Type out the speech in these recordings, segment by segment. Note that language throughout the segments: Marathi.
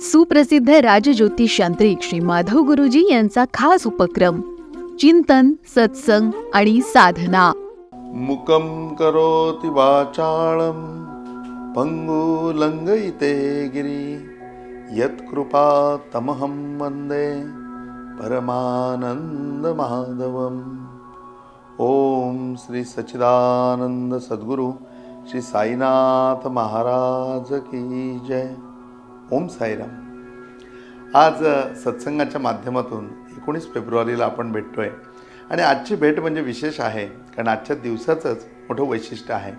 सुप्रसिद्ध राजज्योतिष यांत्रिक श्री माधव गुरुजी यांचा खास उपक्रम चिंतन सत्संग आणि साधना. मुकं करोति वाचाळं पङ्गुलङ्घयिते गिरि यत्कृपा तमहं परमानंद परमानन्दमाधवम्. ओम श्री सच्चिदानंद सद्गुरू श्री साईनाथ महाराज की जय. ओम साईराम. आज सत्संगाच्या माध्यमातून एकोणीस फेब्रुवारीला आपण भेटतोय. आणि आजची भेट म्हणजे विशेष आहे कारण आजच्या दिवसाचंच मोठं वैशिष्ट्य आहे.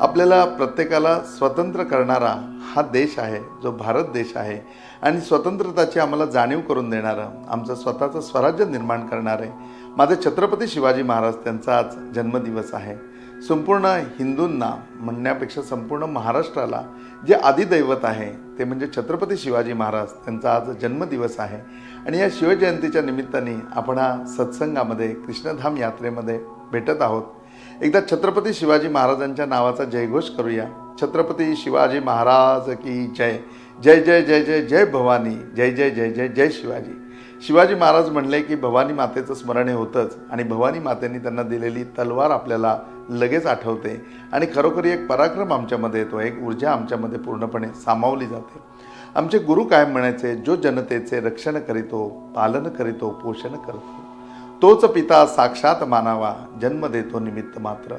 आपल्याला प्रत्येकाला स्वतंत्र करणारा हा देश आहे जो भारत देश आहे. आणि स्वतंत्रताची आम्हाला जाणीव करून देणारं आमचं स्वतःचं स्वराज्य निर्माण करणारे माझे छत्रपती शिवाजी महाराज त्यांचा आज जन्मदिवस आहे. संपूर्ण हिंदूंना म्हणण्यापेक्षा संपूर्ण महाराष्ट्राला जे आदिदैवत आहे ते म्हणजे छत्रपती शिवाजी महाराज त्यांचा आज जन्मदिवस आहे. आणि या शिवजयंतीच्या निमित्ताने आपण हा सत्संगामध्ये कृष्णधाम यात्रेमध्ये भेटत आहोत. एकदा छत्रपती शिवाजी महाराजांच्या नावाचा जयघोष करूया. छत्रपती शिवाजी महाराज की जय. जय जय जय जय जय भवानी. जय जय जय जय जय शिवाजी. शिवाजी महाराज म्हणले की भवानी मातेचं स्मरण हे होतंच. आणि भवानी मातेने त्यांना दिलेली तलवार आपल्याला लगेच आठवते. आणि खरोखरी एक पराक्रम आमच्यामध्ये येतो. एक ऊर्जा आमच्यामध्ये पूर्णपणे सामावली जाते. आमचे गुरु काय म्हणायचे? जो जनतेचे रक्षण करीतो पालन करीतो पोषण करतो. तोच पिता साक्षात मानावा. जन्म देतो निमित्त मात्र.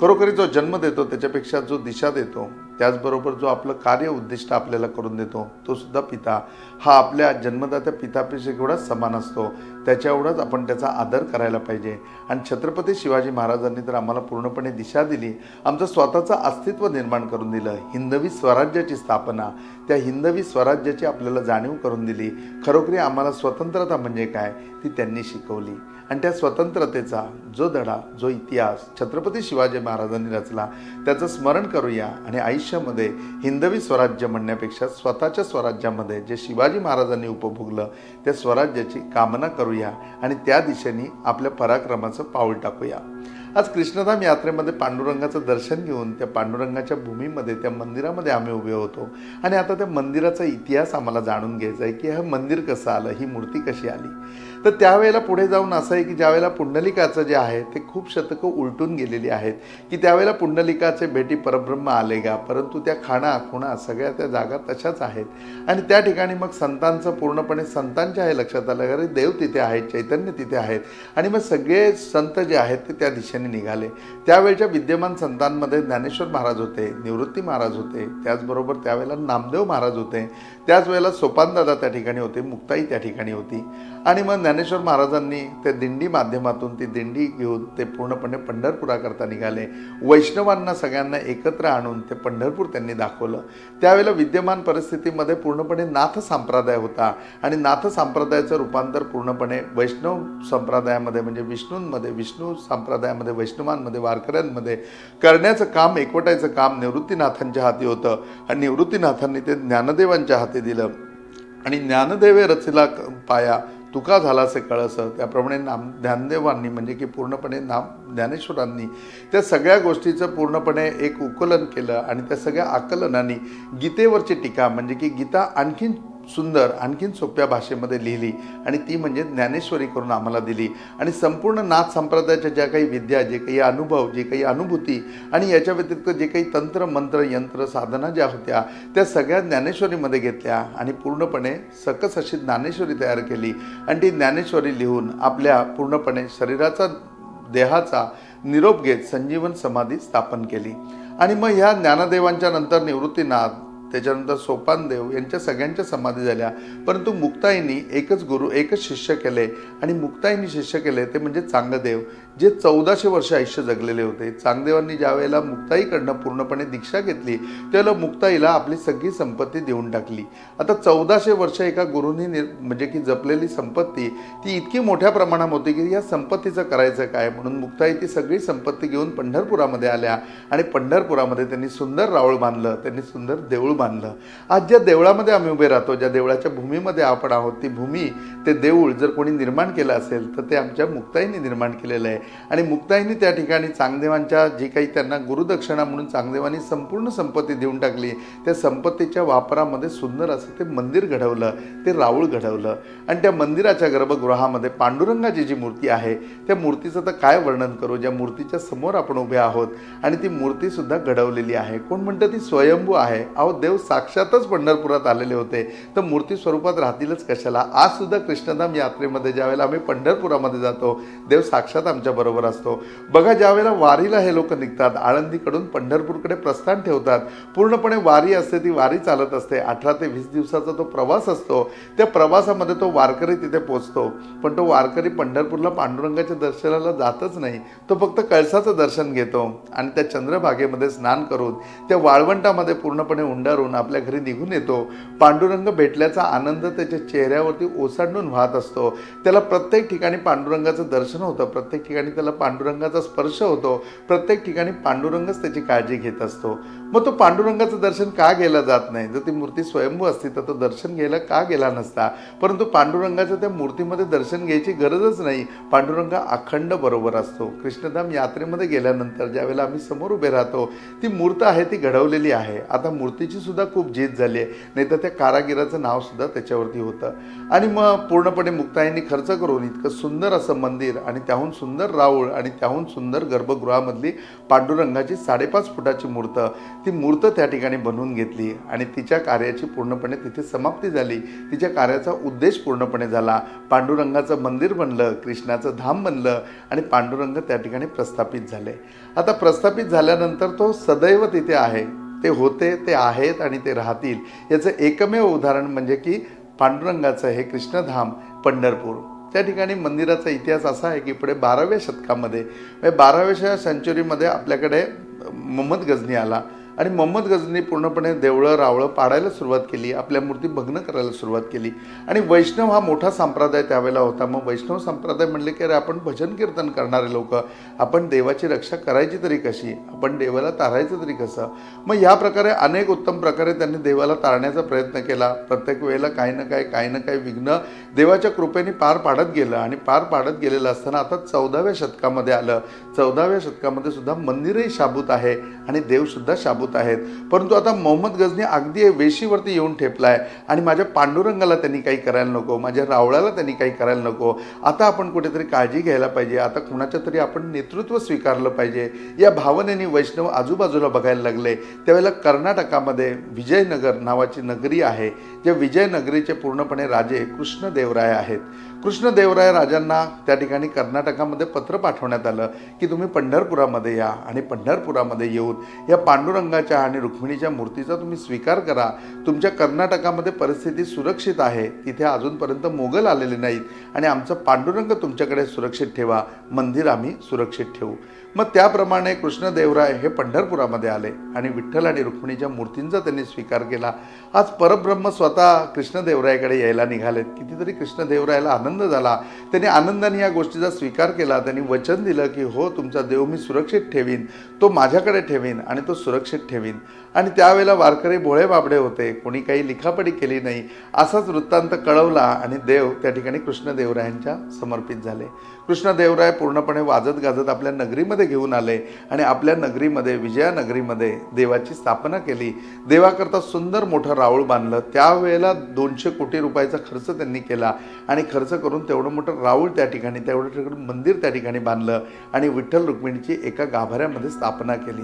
खरोखरी जो जन्म देतो त्याच्यापेक्षा जो दिशा देतो त्याचबरोबर जो आपलं कार्य उद्दिष्ट आपल्याला करून देतो तो सुद्धा पिता. हा आपल्या जन्मदात्या पितापेक्षा एवढाच समान असतो त्याच्या एवढाच आपण त्याचा आदर करायला पाहिजे. आणि छत्रपती शिवाजी महाराजांनी तर आम्हाला पूर्णपणे दिशा दिली. आमचं स्वतःचं अस्तित्व निर्माण करून दिलं. हिंदवी स्वराज्याची स्थापना त्या हिंदवी स्वराज्याची आपल्याला जाणीव करून दिली. खरोखरी आम्हाला स्वतंत्रता म्हणजे काय ती त्यांनी शिकवली. आणि त्या स्वतंत्रतेचा जो धडा जो इतिहास छत्रपती शिवाजी महाराजांनी रचला त्याचं स्मरण करूया आणि आयुष्यामध्ये हिंदवी स्वराज्य म्हणण्यापेक्षा स्वतःच्या स्वराज्यामध्ये जे शिवाजी महाराजांनी उपभोगलं त्या स्वराज्याची कामना करूया आणि त्या दिशेने आपल्या पराक्रमाचं पाऊल टाकूया. आज कृष्णधाम यात्रेमध्ये पांडुरंगाचं दर्शन घेऊन त्या पांडुरंगाच्या भूमीमध्ये त्या मंदिरामध्ये आम्ही उभे होतो. आणि आता त्या मंदिराचा इतिहास आम्हाला जाणून घ्यायचा आहे की हे मंदिर कसं आलं ही मूर्ती कशी आली? तर त्यावेळेला पुढे जाऊन असं आहे की ज्यावेळेला पुंडलिकाचं जे आहे ते खूप शतकं उलटून गेलेली आहेत. की त्यावेळेला पुंडलिकाचे भेटी परब्रह्म आले गा परंतु त्या खाणा खुणा सगळ्या त्या जागा तशाच आहेत. आणि त्या ठिकाणी मग संतांचं पूर्णपणे संतांच्या हे लक्षात आलं अरे देव तिथे आहेत चैतन्य तिथे आहेत. आणि मग सगळे संत जे आहेत ते त्या दिशेने निघाले. त्यावेळच्या विद्यमान संतांमध्ये ज्ञानेश्वर महाराज होते निवृत्ती महाराज होते त्याचबरोबर त्यावेळेला नामदेव महाराज होते. त्याच वेळेला सोपानदादा त्या ठिकाणी होते मुक्ताई त्या ठिकाणी होती. आणि मग ज्ञानेश्वर महाराजांनी ते दिंडी माध्यमातून ती दिंडी घेऊन ते पूर्णपणे पंढरपुराकरता निघाले. वैष्णवांना सगळ्यांना एकत्र आणून ते पंढरपूर त्यांनी दाखवलं. त्यावेळेला विद्यमान परिस्थितीमध्ये पूर्णपणे नाथ संप्रदाय होता. आणि नाथ संप्रदायाचं रूपांतर पूर्णपणे वैष्णव संप्रदायामध्ये म्हणजे विष्णूंमध्ये विष्णू संप्रदायामध्ये वैष्णवांमध्ये वारकऱ्यांमध्ये करण्याचं काम एकवटायचं काम निवृत्तीनाथांच्या हाती होतं. आणि निवृत्तीनाथांनी ते ज्ञानदेवांच्या हाती दिलं. आणि ज्ञानदेवे रचिला पाया तुका झालासे कळस. त्याप्रमाणे नाम ज्ञानदेवांनी म्हणजे की पूर्णपणे नाम ज्ञानेश्वरांनी त्या सगळ्या गोष्टीचं पूर्णपणे एक उकलन केलं. आणि त्या सगळ्या आकलनाने गीतेवरची टीका म्हणजे की गीता आणखीन सुंदर आणखीन सोप्या भाषेमध्ये लिहिली. आणि ती म्हणजे ज्ञानेश्वरी करून आम्हाला दिली. आणि संपूर्ण नाथ संप्रदायाच्या ज्या काही विद्या जे काही अनुभव जे काही अनुभूती आणि याच्या व्यतिरिक्त जे काही तंत्र मंत्र यंत्र साधना ज्या होत्या त्या सगळ्या ज्ञानेश्वरीमध्ये घेतल्या आणि पूर्णपणे सकस अशी ज्ञानेश्वरी तयार केली. आणि ती ज्ञानेश्वरी लिहून आपल्या पूर्णपणे शरीराचा देहाचा निरोप घेत संजीवन समाधी स्थापन केली. आणि मग ह्या ज्ञानदेवांच्या नंतर निवृत्तीनाथ त्याच्यानंतर सोपानदेव यांच्या सगळ्यांच्या समाधी झाल्या. परंतु मुक्ताईंनी एकच गुरु एकच शिष्य केले. आणि मुक्ताईंनी शिष्य केले ते म्हणजे चांगदेव. जे चौदाशे वर्ष आयुष्य जगलेले होते चांगदेवांनी ज्या वेळेला मुक्ताईकडनं पूर्णपणे दीक्षा घेतली त्यावेळेला मुक्ताईला आपली सगळी संपत्ती देऊन टाकली. आता चौदाशे वर्ष एका गुरुनी निर म्हणजे की जपलेली संपत्ती ती इतकी मोठ्या प्रमाणात होती की या संपत्तीचं करायचं काय? म्हणून मुक्ताई ती सगळी संपत्ती घेऊन पंढरपुरामध्ये आल्या आणि पंढरपुरामध्ये त्यांनी सुंदर रावळ बांधलं त्यांनी सुंदर देऊळ बांधलं. आज ज्या देवळामध्ये आम्ही उभे राहतो ज्या देवळाच्या भूमीमध्ये आपण आहोत ती भूमी ते देऊळ जर कोणी निर्माण केलं असेल तर ते आमच्या मुक्ताईने निर्माण केलेलं आहे. आणि मुक्ताईने त्या ठिकाणी चांगदेवांच्या जी काही त्यांना गुरुदक्षिणा म्हणून चांगदेवांनी संपूर्ण संपत्ती देऊन टाकली त्या संपत्तीच्या वापरामध्ये सुंदर असं ते मंदिर घडवलं ते राऊळ घडवलं. आणि त्या मंदिराच्या गर्भगृहामध्ये पांडुरंगाची जी मूर्ती आहे त्या मूर्तीचं तर काय वर्णन करू? ज्या मूर्तीच्या समोर आपण उभे आहोत आणि ती मूर्ती सुद्धा घडवलेली आहे. कोण म्हणतं? ती स्वयंभू आहे. अहो देव साक्षातच पंढरपुरात आलेले होते. तर मूर्ती स्वरूपात राहतीलच कशाला? आज सुद्धा कृष्णधाम यात्रेमध्ये ज्यावेळेला आम्ही पंढरपुरामध्ये जातो देव साक्षात आमच्या बरोबर असतो. बघा ज्यावेळेला वारीला हे लोक निघतात आळंदीकडून पंढरपूरकडे प्रस्थान ठेवतात पूर्णपणे वारी असते ती वारी चालत असते. अठरा ते वीस दिवसाचा तो प्रवास असतो. त्या प्रवासामध्ये तो वारकरी तिथे पोचतो. पण तो वारकरी पंढरपूरला पांडुरंगाच्या दर्शनाला जातच नाही. तो फक्त कळसाचं दर्शन घेतो आणि त्या चंद्रभागेमध्ये स्नान करून त्या वाळवंटामध्ये पूर्णपणे उंडारून आपल्या घरी निघून येतो. पांडुरंग भेटल्याचा आनंद त्याच्या चेहऱ्यावरती ओसांडून वाहत असतो. त्याला प्रत्येक ठिकाणी पांडुरंगाचं दर्शन होतं प्रत्येक ठिकाणी त्याला पांडुरंगाचा स्पर्श होतो. प्रत्येक ठिकाणी पांडुरंगच त्याची काळजी घेत असतो. मग तो पांडुरंगाचं दर्शन का गेला जात नाही? जर ती मूर्ती स्वयंभू असती तर तो दर्शन घ्यायला का गेला नसता? परंतु पांडुरंगाचं त्या मूर्तीमध्ये दर्शन घ्यायची गरजच नाही. पांडुरंग अखंड बरोबर असतो. कृष्णधाम यात्रेमध्ये गेल्यानंतर ज्यावेळेला आम्ही समोर उभे राहतो ती मूर्त आहे ती घडवलेली आहे. आता मूर्तीची सुद्धा खूप झीज झाली आहे. नाही तर त्या कारागिराचं नाव सुद्धा त्याच्यावरती होतं. आणि मग पूर्णपणे मुक्ताईंनी खर्च करून इतकं सुंदर असं मंदिर आणि त्याहून सुंदर राऊळ आणि त्याहून सुंदर गर्भगृहामधली पांडुरंगाची साडेपाच फुटाची मूर्त. ती मूर्त त्या ठिकाणी बनवून घेतली आणि तिच्या कार्याची पूर्णपणे तिथे समाप्ती झाली. तिच्या कार्याचा उद्देश पूर्णपणे झाला. पांडुरंगाचं मंदिर बनलं कृष्णाचं धाम बनलं आणि पांडुरंग त्या ठिकाणी प्रस्थापित झाले. आता प्रस्थापित झाल्यानंतर तो सदैव तिथे आहे. ते होते ते आहेत आणि ते राहतील. याचं एकमेव उदाहरण म्हणजे की पांडुरंगाचं हे कृष्णधाम पंढरपूर. त्या ठिकाणी मंदिराचा इतिहास असा आहे की पुढे बाराव्या शतकामध्ये म्हणजे बाराव्या सेंचुरीमध्ये आपल्याकडे मोहम्मद गजनी आला. आणि मोहम्मद गजनी पूर्णपणे देवळं रावळं पाडायला सुरुवात केली आपल्या मूर्ती भग्न करायला सुरुवात केली. आणि वैष्णव हा मोठा संप्रदाय त्यावेळेला होता. मग वैष्णव संप्रदाय म्हणले की अरे आपण भजन कीर्तन करणारे लोक आपण देवाची रक्षा करायची तरी कशी? आपण देवाला तारायचं तरी कसं? मग ह्या प्रकारे अनेक उत्तम प्रकारे त्यांनी देवाला तारण्याचा प्रयत्न केला. प्रत्येक वेळेला काही ना काही काही ना काही विघ्न देवाच्या कृपेने पार पाडत गेलं. आणि पार पाडत गेलेलं असताना आता चौदाव्या शतकामध्ये आलं. चौदाव्या शतकामध्ये सुद्धा मंदिरही शाबूत आहे आणि देवसुद्धा शाबूत आहेत. परंतु आता मोहम्मद गजनी अगदी वेशीवरती येऊन ठेपलाय. आणि माझ्या पांडुरंगाला त्यांनी काही करायला नको. माझ्या रावळाला त्यांनी काही करायला नको. आता आपण कुठेतरी काळजी घ्यायला पाहिजे. आता कुणाच्या तरी आपण नेतृत्व स्वीकारलं पाहिजे. या भावनेने वैष्णव आजूबाजूला बघायला लागले. त्यावेळेला कर्नाटकामध्ये विजयनगर नावाची नगरी आहे. जे विजयनगरीचे पूर्णपणे राजे कृष्णदेवराय आहेत. कृष्णदेवराय राजांना त्या ठिकाणी कर्नाटकामध्ये पत्र पाठवण्यात आलं की तुम्ही पंढरपुरामध्ये या आणि पंढरपुरामध्ये येऊन या पांडुरंगाच्या आणि रुक्मिणीच्या मूर्तीचा तुम्ही स्वीकार करा. तुमच्या कर्नाटकामध्ये परिस्थिती सुरक्षित आहे. तिथे अजूनपर्यंत मोगल आलेले नाहीत आणि आमचं पांडुरंग तुमच्याकडे सुरक्षित ठेवा. मंदिर आम्ही सुरक्षित ठेवू. मग त्याप्रमाणे कृष्णदेवराय हे पंढरपुरामध्ये आले आणि विठ्ठल आणि रुक्मिणीच्या मूर्तींचा त्यांनी स्वीकार केला. आज परब्रह्म स्वतः कृष्णदेवरायकडे यायला निघालेत. कितीतरी कृष्णदेवरायला आनंद झाला. त्यांनी आनंदाने या गोष्टीचा स्वीकार केला. त्यांनी वचन दिलं की हो तुमचा देव मी सुरक्षित ठेवीन. तो माझ्याकडे ठेवीन आणि तो सुरक्षित ठेवीन. आणि त्यावेळेला वारकरी भोळे बाबडे होते. कोणी काही लिखापडी केली नाही. असाच वृत्तांत कळवला आणि देव त्या ठिकाणी कृष्णदेवरायांच्या समर्पित झाले. कृष्णदेवराय पूर्णपणे वाजत गाजत आपल्या नगरीमध्ये घेऊन आले आणि आपल्या नगरीमध्ये विजयानगरीमध्ये देवाची स्थापना केली. देवाकरता सुंदर मोठं राऊळ बांधलं. त्यावेळेला दोनशे कोटी रुपयाचा खर्च त्यांनी केला आणि खर्च करून तेवढं मोठं राऊळ त्या ठिकाणी तेवढं ठिकाणी मंदिर त्या ठिकाणी बांधलं आणि विठ्ठल रुक्मिणीची एका गाभाऱ्यामध्ये स्थापना केली.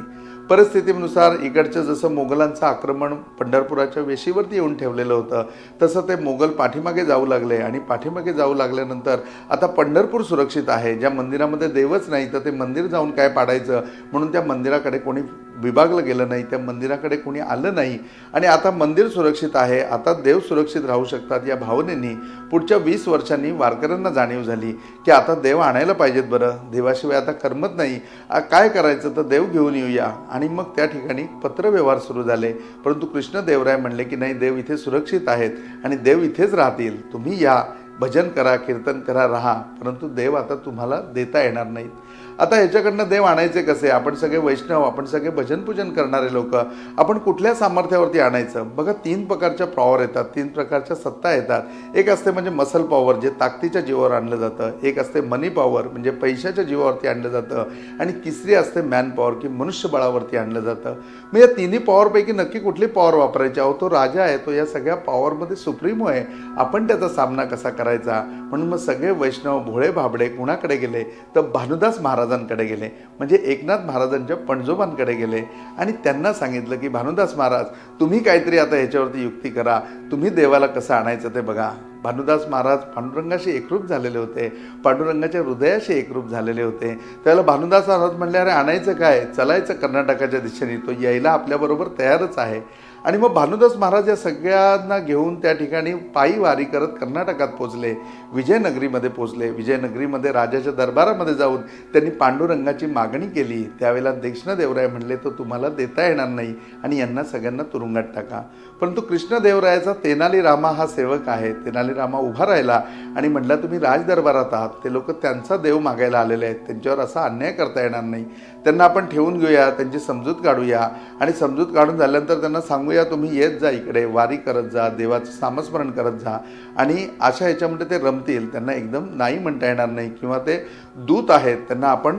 परिस्थितीनुसार इकडचं जसं मोगलांचं आक्रमण पंढरपुराच्या वेशीवरती येऊन ठेवलेलं होतं तसं ते मोगल पाठीमागे जाऊ लागले आणि पाठीमागे जाऊ लागल्यानंतर आता पंढरपूर सुरक्षित आहे. ज्या मंदिरामध्ये देवच नाही तर ते मंदिर जाऊन काय पाडायचं? म्हणून त्या मंदिराकडे कोणी विभागलं गेलं नाही त्या मंदिराकडे कोणी आलं नाही. आणि आता मंदिर सुरक्षित आहे. आता देव सुरक्षित राहू शकतात या भावनेनी पुढच्या वीस वर्षांनी वारकऱ्यांना जाणीव झाली की आता देव आणायला पाहिजेत बरं. देवाशिवाय आता करमत नाही. काय करायचं? तर देव घेऊन येऊया. आणि मग त्या ठिकाणी पत्रव्यवहार सुरू झाले. परंतु कृष्ण देवराय म्हणले की नाही देव इथे सुरक्षित आहेत आणि देव इथेच राहतील. तुम्ही या. भजन करा कीर्तन करा राहा. परंतु देव आता तुम्हाला देता येणार नाहीत. आता ह्याच्याकडनं देव आणायचे कसे? आपण सगळे वैष्णव आपण सगळे भजन पूजन करणारे लोक आपण कुठल्या सामर्थ्यावरती आणायचं? बघा तीन प्रकारच्या पॉवर येतात तीन प्रकारच्या सत्ता येतात. एक असते म्हणजे मसल पॉवर जे ताकदीच्या जीवावर आणलं जातं. एक असते मनी पॉवर म्हणजे पैशाच्या जीवावरती आणलं जातं. आणि तिसरी असते मॅन पॉवर की मनुष्यबळावरती आणलं जातं. मग या तिन्ही पॉवरपैकी नक्की कुठली पॉवर वापरायची? अहो तो राजा आहे तो या सगळ्या पॉवरमध्ये सुप्रीमो आहे. आपण त्याचा सामना कसा करायचा? म्हणून मग सगळे वैष्णव भोळे भाबडे कुणाकडे गेले? तर भानुदास महाराज महाराजांकडे गेले. म्हणजे एकनाथ महाराजांच्या पणजोबांकडे गेले. आणि त्यांना सांगितलं की भानुदास महाराज तुम्ही काहीतरी आता ह्याच्यावरती युक्ती करा. तुम्ही देवाला कसं आणायचं ते बघा. भानुदास महाराज पांडुरंगाशी एकरूप झालेले होते. पांडुरंगाच्या हृदयाशी एकरूप झालेले होते. त्याला भानुदास महाराज म्हणले अरे आणायचं काय? चलायचं कर्नाटकाच्या दिशेने. तो यायला आपल्याबरोबर तयारच आहे. आणि मग भानुदास महाराज या सगळ्यांना घेऊन त्या ठिकाणी पायी वारी करत कर्नाटकात पोचले विजयनगरीमध्ये पोचले विजयनगरीमध्ये राजाच्या दरबारामध्ये जाऊन त्यांनी पांडुरंगाची मागणी केली. त्यावेळेला देवराय म्हणले तो तुम्हाला देता येणार नाही आणि यांना सगळ्यांना तुरुंगात टाका. परंतु कृष्णदेवरायाचा तेनालीरामा हा सेवक आहे. तेनालीरामा उभा राहिला आणि म्हटला तुम्ही राजदरबारात आहात. ते लोक त्यांचा देव मागायला आलेले आहेत. त्यांच्यावर असा अन्याय करता येणार नाही. त्यांना आपण ठेवून घेऊया त्यांची समजूत काढूया. आणि समजूत काढून झाल्यानंतर त्यांना सांगूया तुम्ही येत जा इकडे वारी करत जा देवाचं सामस्मरण करत जा. आणि अशा ह्याच्यामध्ये ते रमतील त्यांना एकदम नाही म्हणता येणार नाही. किंवा ते दूत आहेत त्यांना आपण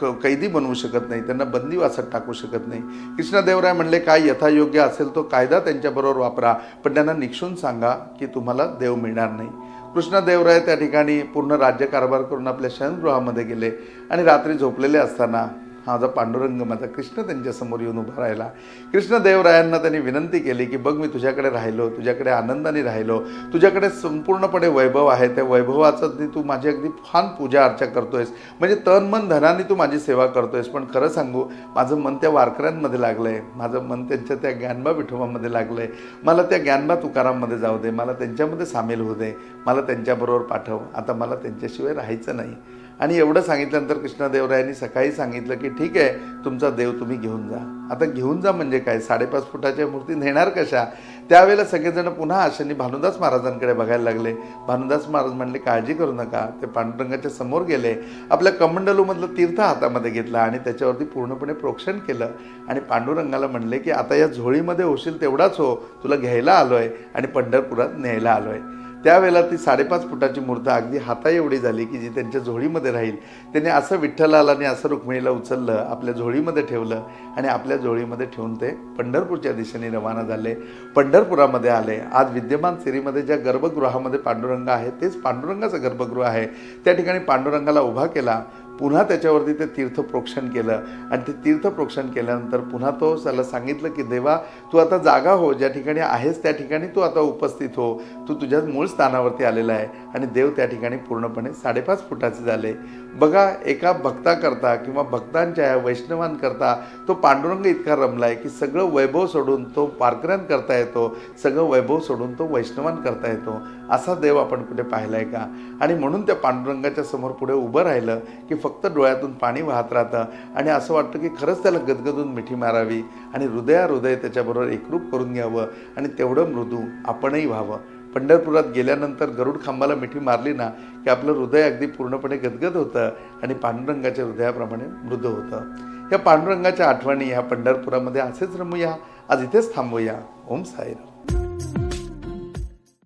क कैदी बनवू शकत नाही त्यांना बंदीवासात टाकू शकत नाही. कृष्णदेवराय म्हणले काय यथायोग्य असेल तो कायदा त्यांच्याबरोबर वापरा पण त्यांना निक्षून सांगा की तुम्हाला देव मिळणार नाही. कृष्णदेवराय त्या ठिकाणी पूर्ण राज्यकारभार करून आपल्या शयनगृहामध्ये गेले आणि रात्री झोपलेले असताना माझा पांडुरंग माझा कृष्ण त्यांच्यासमोर येऊन उभा राहिला. कृष्णदेवरायांना त्यांनी विनंती केली की बघ मी तुझ्याकडे राहिलो तुझ्याकडे आनंदाने राहिलो. तुझ्याकडे संपूर्णपणे वैभव आहे. त्या वैभवाचं तू माझी अगदी फान पूजा अर्चा करतोयस. म्हणजे तन मन धनाने तू माझी सेवा करतोयस. पण खरं सांगू माझं मन त्या वारकऱ्यांमध्ये लागलं आहे माझं मन त्यांच्या त्या ज्ञानबा विठोबामध्ये लागलं आहे मला त्या ज्ञानबा तुकाराममध्ये जाऊ दे. मला त्यांच्यामध्ये सामील होऊ दे. मला त्यांच्याबरोबर पाठव. आता मला त्यांच्याशिवाय राहायचं नाही. आणि एवढं सांगितल्यानंतर कृष्णदेवरायांनी सकाळी सांगितलं की ठीक आहे तुमचा देव तुम्ही घेऊन जा. आता घेऊन जा म्हणजे काय? साडेपाच फुटाच्या मूर्ती नेणार कशा? त्यावेळेला सगळेजण पुन्हा आशांनी भानुदास महाराजांकडे बघायला लागले. भानुदास महाराज म्हणले काळजी करू नका. ते पांडुरंगाच्या समोर गेले. आपल्या कमंडलूमधलं तीर्थ हातामध्ये घेतला आणि त्याच्यावरती पूर्णपणे प्रोक्षण केलं. आणि पांडुरंगाला म्हणले की आता या झोळीमध्ये होशील तेवढाच हो. तुला घ्यायला आलो आहे आणि पंढरपुरात न्यायला आलो आहे त्यावेळेला ती साडेपाच फुटाची मूर्त अगदी हाता एवढी झाली की जी त्यांच्या झोळीमध्ये राहील. त्याने असं विठ्ठलाला आणि असं रुक्मिणीला उचललं आपल्या झोळीमध्ये ठेवलं आणि आपल्या झोळीमध्ये ठेवून ते पंढरपूरच्या दिशेने रवाना झाले. पंढरपुरामध्ये आले. आज विद्यमान सिरीमध्ये ज्या गर्भगृहामध्ये पांडुरंग आहे तेच पांडुरंगाचं गर्भगृह आहे. त्या ठिकाणी पांडुरंगाला उभा केला. पुन्हा त्याच्यावरती ते तीर्थप्रोक्षण केलं. आणि ते तीर्थप्रोक्षण केल्यानंतर पुन्हा तो त्याला सांगितलं की देवा तू आता जागा हो ज्या ठिकाणी आहेस त्या ठिकाणी तू आता उपस्थित हो. तू तुझ्या मूळ स्थानावरती आलेला आहे आणि देव त्या ठिकाणी पूर्णपणे साडेपाच फुटाचे झाले. बघा एका भक्ताकरता किंवा भक्तांच्या वैष्णवांकरता तो पांडुरंग इतका रमला आहे की सगळं वैभव सोडून तो वारकऱ्यांकरता येतो सगळं वैभव सोडून तो वैष्णवांकरता येतो. असा देव आपण कुठे पाहिलाय का? आणि म्हणून त्या पांडुरंगाच्या समोर पुढे उभं राहिलं की फक्त डोळ्यातून पाणी वाहत राहतं. आणि असं वाटतं की खरंच त्याला गदगदून मिठी मारावी आणि हृदया हृदय त्याच्याबरोबर एकरूप करून घ्यावं आणि तेवढं मृदू आपणही व्हावं. पंढरपुरात गेल्यानंतर गरुड खांबाला मिठी मारली ना की आपलं हृदय अगदी पूर्णपणे गदगद होतं आणि पांडुरंगाच्या हृदयाप्रमाणे मृद होतं. या पांडुरंगाच्या आठवणी ह्या पंढरपुरामध्ये असेच रमूया. आज इथेच थांबूया. ओम साईराम.